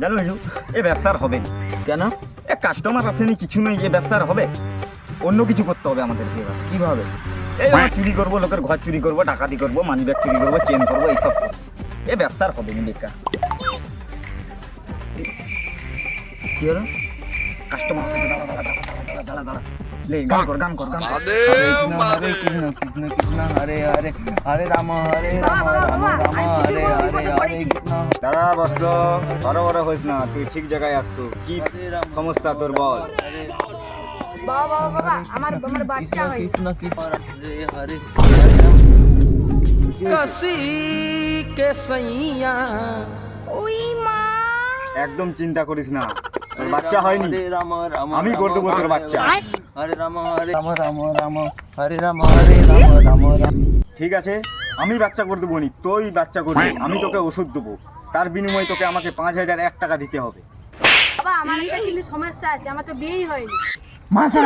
জানো বিশু এ ব্যবসার হবে। কেন? এ কাস্টমার আসেনি কিছু নেই যে ব্যবসার হবে। অন্য কিছু করতে হবে আমাদেরকে এবার কীভাবে? এই আমরা চুরি করব লোকের ঘর চুরি করব ডাকাতি করব মানি ব্যাগ চুরি করব চেন করব এইসব করব। এ ব্যবসার হবে না বেকার। কি হলো? কাস্টমার আসে দাঁড়া দাঁড়া দাঁড়া দাঁড়া দাঁড়া। দাঁড়া লে গান কর গান কর গান কর। হরে কৃষ্ণ হরে কৃষ্ণ কৃষ্ণ কৃষ্ণ হরে হরে হরে রাম হরে রাম রাম রাম হরে হরে হরে কৃষ্ণ দাঁড়া বস্ত বড় বড় হইস না তুই ঠিক জায়গায় আসছো কি হরে রাম সমস্যা তোর বল হরে বাবা বাবা বাবা আমার আমার বাচ্চা কৃষ্ণ হয় কৃষ্ণ কৃষ্ণ হরে হরে कसी के सैया ওই মা একদম চিন্তা করিস না তোর বাচ্চা হয়নি হরে রাম রাম আমি করে দেবো তোর রাম, বাচ্চা। হরে রাম হরে রাম রাম রাম হরে রাম হরে রাম রাম রাম। ঠিক আছে আমি বাচ্চা করে দেবো নি তুই বাচ্চা করবি আমি তোকে ওষুধ দেবো। তার বিনিময়ে তোকে আমাকে পাঁচ হাজার এক টাকা দিতে হবে। বাবা আমার একটা কিন্তু সমস্যা আছে আমার তো বিয়েই হয়নি। মাথা